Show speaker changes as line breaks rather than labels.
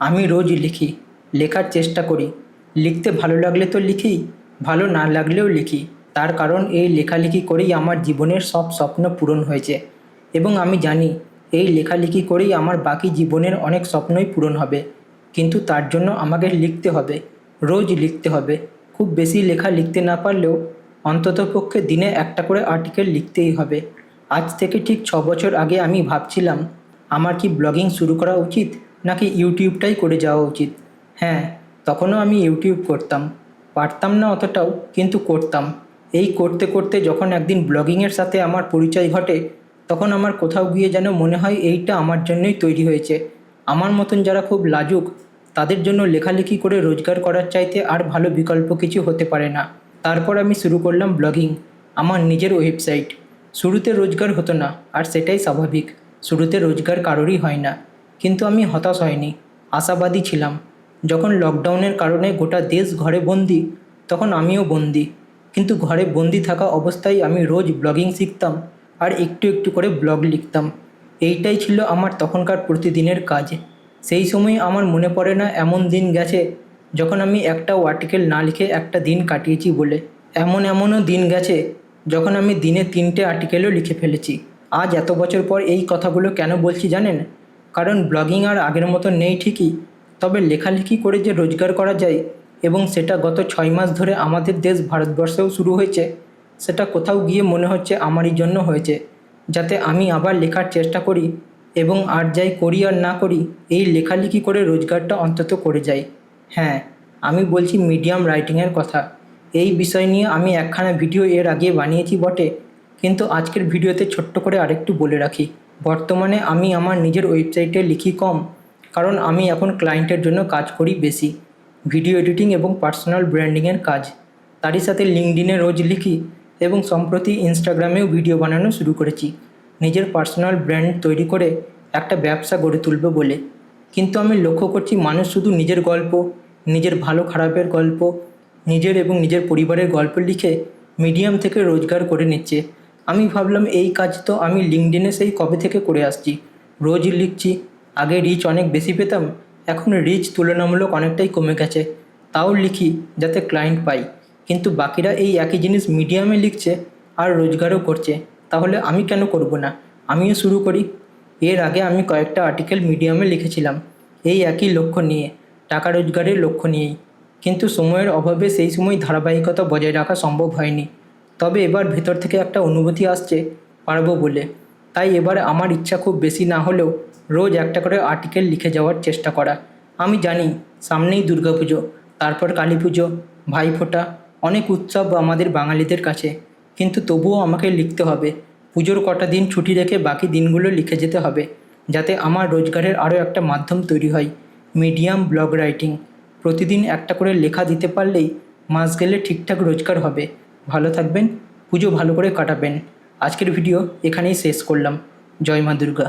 আমি রোজ লিখি, লেখার চেষ্টা করি। লিখতে ভালো লাগলে তো লিখি, ভালো না লাগলেও লিখি। তার কারণ এই লেখালেখি করেই আমার জীবনের সব স্বপ্ন পূরণ হয়েছে। এবং আমি জানি, এই লেখালেখি করেই আমার বাকি জীবনের অনেক স্বপ্নই পূরণ হবে। কিন্তু তার জন্য আমাকে লিখতে হবে, রোজ লিখতে হবে। খুব বেশি লেখা লিখতে না পারলেও অন্ততপক্ষে দিনে একটা করে আর্টিকেল লিখতেই হবে। আজ থেকে ঠিক ছ বছর আগে আমি ভাবছিলাম, আমার কি ব্লগিং শুরু করা উচিত? নাকি ইউটিউবটাই করে যাওয়া উচিত? হ্যাঁ তখনও আমি ইউটিউব করতাম। পারতাম না অতটাও, কিন্তু করতাম। এই করতে করতে যখন একদিন ব্লগিংয়ের সাথে আমার পরিচয় ঘটে, তখন আমার কোথাও গিয়ে যেন মনে হয় এইটা আমার জন্যই তৈরি হয়েছে। আমার মতন যারা খুব লাজুক, তাদের জন্য লেখালেখি করে রোজগার করার চাইতে আর ভালো বিকল্প কিছু হতে পারে না। তারপর আমি শুরু করলাম ব্লগিং, আমার নিজের ওয়েবসাইট। শুরুতে রোজগার হতো না, আর সেটাই স্বাভাবিক। শুরুতে রোজগার কারোরই হয় না। কিন্তু আমি হতাশ হয়নি, আশাবাদী ছিলাম। যখন লকডাউনের কারণে গোটা দেশ ঘরে বন্দি, তখন আমিও বন্দি। কিন্তু ঘরে বন্দি থাকা অবস্থায় আমি রোজ ব্লগিং শিখতাম আর একটু একটু করে ব্লগ লিখতাম। এইটাই ছিল আমার তখনকার প্রতিদিনের কাজ। সেই সময় আমার মনে পড়ে না, এমন দিন গেছে যখন আমি একটা আর্টিকেল না লিখে একটা দিন কাটিয়েছি বলে। এমন এমনও দিন গেছে যখন আমি দিনে তিনটে আর্টিকেলও লিখে ফেলেছি। আজ এত বছর পর এই কথাগুলো কেন বলছি জানেন? কারণ ব্লগিং আর আগের মতো নেই ঠিকই। তবে লেখালেখি করে যে রোজগার করা যায় এবং সেটা গত ছয় মাস ধরে আমাদের দেশ ভারতবর্ষেও শুরু হয়েছে, সেটা কোথাও গিয়ে মনে হচ্ছে আমারই জন্য হয়েছে, যাতে আমি আবার লেখার চেষ্টা করি এবং আর যাই করি আর না করি, এই লেখালেখি করে রোজগারটা অন্তত করে যাই। হ্যাঁ আমি বলছি মিডিয়াম রাইটিংয়ের কথা। এই বিষয় নিয়ে আমি একখানা ভিডিও এর আগে বানিয়েছি বটে, কিন্তু আজকের ভিডিওতে ছোট্ট করে আরেকটু বলে রাখি। বর্তমানে আমি আমার নিজের ওয়েবসাইটে লিখি কম, কারণ আমি এখন ক্লায়েন্টের জন্য কাজ করি বেশি। ভিডিও এডিটিং এবং পার্সোনাল ব্র্যান্ডিংয়ের কাজ। তারই সাথে লিঙ্কডিনে রোজ লিখি এবং সম্প্রতি ইনস্টাগ্রামেও ভিডিও বানানো শুরু করেছি। নিজের পার্সোনাল ব্র্যান্ড তৈরি করে একটা ব্যবসা গড়ে তুলব বলে। কিন্তু আমি লক্ষ্য করছি মানুষ শুধু নিজের গল্প, নিজের ভালো খারাপের গল্প, নিজের এবং নিজের পরিবারের গল্প লিখে মিডিয়াম থেকে রোজগার করে নিচ্ছে। আমি ভাবলাম এই কাজ তো আমি লিঙ্কডিনে সেই কবে থেকে করে আসছি। রোজ লিখছি, আগে রিচ অনেক বেশি পেতাম, এখন রিচ তুলনামূলক অনেকটাই কমে গেছে। তাও লিখি যাতে ক্লায়েন্ট পাই। কিন্তু বাকিরা এই একই জিনিস মিডিয়ামে লিখছে আর রোজগারও করছে। তাহলে আমি কেন করব না? আমিও শুরু করি। এর আগে আমি কয়েকটা আর্টিকেল মিডিয়ামে লিখেছিলাম। এই একই লক্ষ্য নিয়ে, টাকা রোজগারের লক্ষ্য নিয়েই। কিন্তু সময়ের অভাবে সেই সময় ধারাবাহিকতা বজায় রাখা সম্ভব হয়নি। তবে এবার ভেতর থেকে একটা অনুভূতি আসছে পারব বলে। তাই এবার আমার ইচ্ছা খুব বেশি না হলেও রোজ একটা করে আর্টিকেল লিখে যাওয়ার চেষ্টা করা। আমি জানি সামনেই দুর্গাপুজো, তারপর কালী পুজো ভাইফোঁটা, অনেক উৎসব আমাদের বাঙালিদের কাছে। কিন্তু তবুও আমাকে লিখতে হবে। পুজোর কটা দিন ছুটি রেখে বাকি দিনগুলো লিখে যেতে হবে, যাতে আমার রোজগারের আরও একটা মাধ্যম তৈরি হয়। Medium blog writing. প্রতিদিন একটা করে লেখা দিতে পারলেই মাস গেলে ঠিকঠাক রোজগার হবে। ভালো থাকবেন পুজো ভালো করে কাটাবেন। আজকের ভিডিও এখানেই শেষ করলাম। জয় মা দুর্গা।